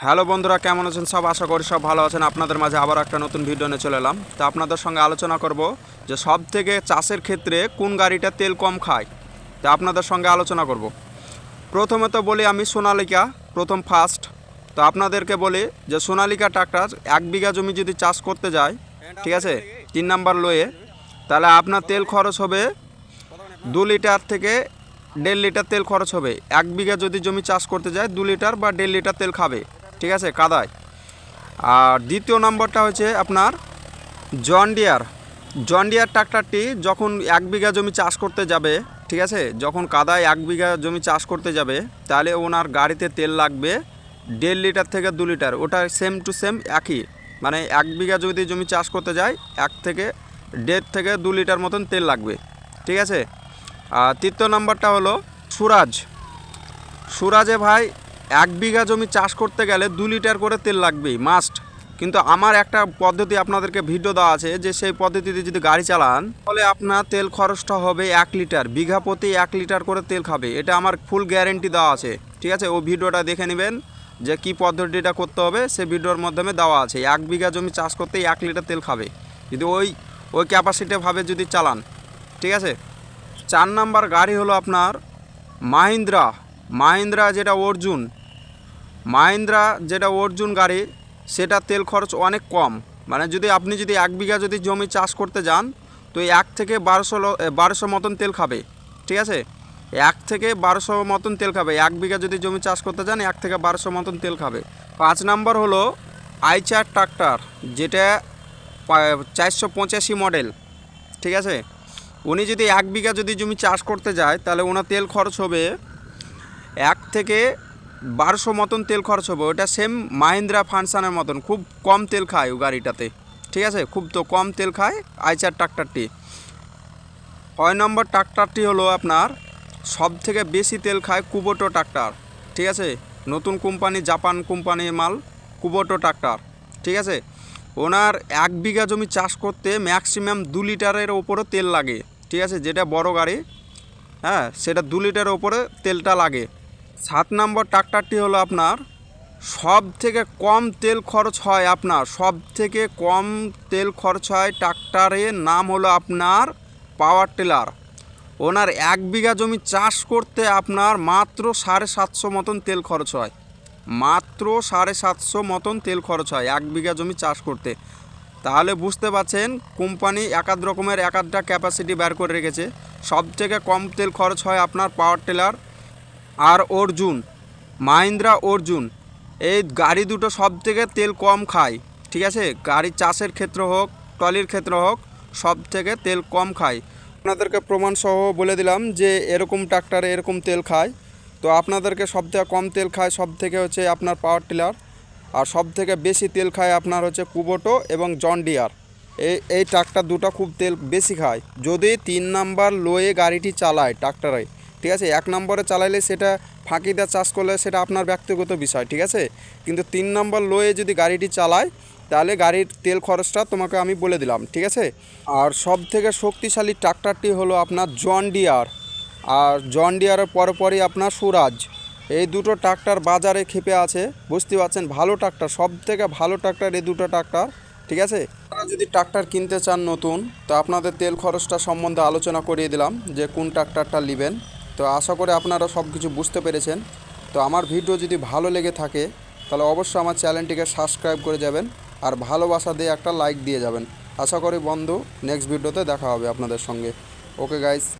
Hello বন্ধুরা, কেমন আছেন সব? আশা করি সব ভালো আছেন। আপনাদের মাঝে আবার একটা নতুন ভিডিও নিয়ে চলে এলাম। তো আপনাদের সঙ্গে আলোচনা করব যে সব থেকে চাষের ক্ষেত্রে কোন গাড়িটা তেল কম খায়। তা আপনাদের সঙ্গে আলোচনা করব। প্রথমে তো বলি আমি সোনালিকা, প্রথম ফার্স্ট তো আপনাদেরকে বলি যে সোনালিকা ট্রাক্টর এক বিঘা জমি যদি চাষ করতে যায়, ঠিক আছে? তিন নাম্বার লোয়ে, তাহলে আপনার তেল খরচ হবে দু লিটার থেকে দেড় লিটার তেল খরচ হবে। এক বিঘা যদি জমি চাষ করতে যায়, দু লিটার বা দেড় লিটার তেল খাবে। ঠিক আছে, কাদায়। আর দ্বিতীয় নম্বরটা হচ্ছে আপনার জন ডিয়ার। জন ডিয়ার ট্রাক্টরটি যখন এক বিঘা জমি চাষ করতে যাবে, ঠিক আছে, যখন কাদায় এক বিঘা জমি চাষ করতে যাবে, তাহলে ওনার গাড়িতে তেল লাগবে দেড় লিটার থেকে দু লিটার। ওটা সেম টু সেম একই। মানে এক বিঘা যদি জমি চাষ করতে যায়, এক থেকে দেড় থেকে দু লিটার মতন তেল লাগবে। ঠিক আছে? আর তৃতীয় নম্বরটা হলো সুরাজ। সুরাজে ভাই এক বিঘা জমি চাষ করতে গেলে দু লিটার করে তেল লাগবেই মাস্ট কিন্তু আমার একটা পদ্ধতি আপনাদেরকে ভিডিও দেওয়া আছে যে সেই পদ্ধতিতে যদি গাড়ি চালান, তাহলে আপনার তেল খরচটা হবে এক লিটার, বিঘা প্রতি এক লিটার করে তেল খাবে, এটা আমার ফুল গ্যারেন্টি দেওয়া আছে, ঠিক আছে? ওই ভিডিওটা দেখে নেবেন যে কি পদ্ধতিটা করতে হবে, সে ভিডিওর মাধ্যমে দেওয়া আছে। এক বিঘা জমি চাষ করতে এক লিটার তেল খাবে। যদি ওই ওই ক্যাপাসিটিভাবে যদি চালান, ঠিক আছে? চার নাম্বার গাড়ি হলো আপনার মাহিন্দ্রা মাহিন্দ্রা যেটা অর্জুন, মাহিন্দ্রা যেটা অর্জুন গাড়ি, সেটা তেল খরচ অনেক কম। মানে যদি আপনি যদি এক বিঘা যদি জমি চাষ করতে যান, তো এক থেকে বারোশো বারোশো মতন তেল খাবে। ঠিক আছে? এক থেকে বারোশো মতন তেল খাবে। এক বিঘা যদি জমি চাষ করতে যান, এক থেকে বারোশো মতন তেল খাবে। পাঁচ নাম্বার হলো আইচার ট্রাক্টর, যেটা চারশো পঁচাশি মডেল। ঠিক আছে? উনি যদি এক বিঘা যদি জমি চাষ করতে যায়, তাহলে ওনার তেল খরচ হবে এক থেকে বারোশো মতন তেল খরচ হবে। ওটা সেম মাহিন্দ্রা ফানসানের মতন। খুব কম তেল খায় ও গাড়িটাতে। ঠিক আছে? খুব তো কম তেল খায় আইচার ট্রাক্টরটি। ছয় নম্বর ট্রাক্টরটি হলো আপনার সব থেকে বেশি তেল খায় কুবোটো ট্রাক্টর। ঠিক আছে? নতুন কোম্পানি, জাপান কোম্পানির মাল কুবোটো ট্রাক্টর। ঠিক আছে? ওনার এক বিঘা জমি চাষ করতে ম্যাক্সিমাম দু লিটারের ওপরও তেল লাগে। ঠিক আছে? যেটা বড় গাড়ি হ্যাঁ সেটা দু লিটারের ওপরে তেলটা লাগে। সাত নম্বর ট্রাক্টরটি হলো আপনার সব থেকে কম তেল খরচ হয় আপনার সব থেকে কম তেল খরচ হয় ট্রাক্টরের নাম হলো আপনার পাওয়ার টিলার। ওনার এক বিঘা জমি চাষ করতে আপনার মাত্র সাড়ে সাতশো মতন তেল খরচ হয়। মাত্র সাড়ে সাতশো মতন তেল খরচ হয় এক বিঘা জমি চাষ করতে। তাহলে বুঝতে পারছেন, কোম্পানি একাদ রকমের একাধটা ক্যাপাসিটি বের করে রেখেছে। সব থেকে কম তেল খরচ হয় আপনার পাওয়ার টিলার আর অর্জুন, মাহিন্দ্রা অর্জুন, এই গাড়ি দুটো সব থেকে তেল কম খায়, ঠিক আছে? গাড়ি চাষের ক্ষেত্রে হোক, ট্রলির ক্ষেত্রে হোক সব থেকে তেল কম খায়। আপনাদেরকে প্রমাণ সহ বলে দিলাম যে এরকম ট্রাক্টরে এরকম তেল খায়। তো আপনাদেরকে সব থেকে কম তেল খায় সব থেকে হচ্ছে আপনার পাওয়ার টিলার, আর সব থেকে বেশি তেল খায় আপনার হচ্ছে কুবোটো এবং জন ডিয়ার। এই এই ট্রাক্টর দুটো খুব তেল বেশি খায়। যদি তিন নাম্বার লোয়ে গাড়িটি চালায় ট্রাক্টরে ঠিক আছে? এক নম্বরে চালাইলে সেটা ফাঁকিদা চাষ করলে সেটা আপনার ব্যক্তিগত বিষয়, ঠিক আছে? কিন্তু তিন নম্বর লোয়ে যদি গাড়িটি চালায়, তাহলে গাড়ির তেল খরচটা তোমাকে আমি বলে দিলাম, ঠিক আছে? আর সব থেকে শক্তিশালী ট্রাক্টরটি হলো আপনার জন ডিয়ার। আর জন ডিয়ারের পরপরই আপনার সুরাজ। এই দুটো ট্রাক্টর বাজারে খেপে আছে, বুঝতে পারছেন? ভালো ট্রাক্টর সব থেকে ভালো ট্রাক্টর এই দুটো ট্রাক্টর, ঠিক আছে? আপনারা যদি ট্রাক্টর কিনতে চান নতুন, তো আপনাদের তেল খরচটা সম্বন্ধে আলোচনা করিয়ে দিলাম যে কোন ট্রাক্টরটা নেবেন। তো আশা করে আপনারা সব কিছু বুঝতে পেরেছেন। তো আমার ভিডিও যদি ভালো লেগে থাকে, তাহলে অবশ্যই আমার চ্যানেলটিকে সাবস্ক্রাইব করে যাবেন আর ভালোবাসা দিয়ে একটা লাইক দিয়ে যাবেন। আশা করি বন্ধু নেক্সট ভিডিওতে দেখা হবে আপনাদের সঙ্গে। Okay guys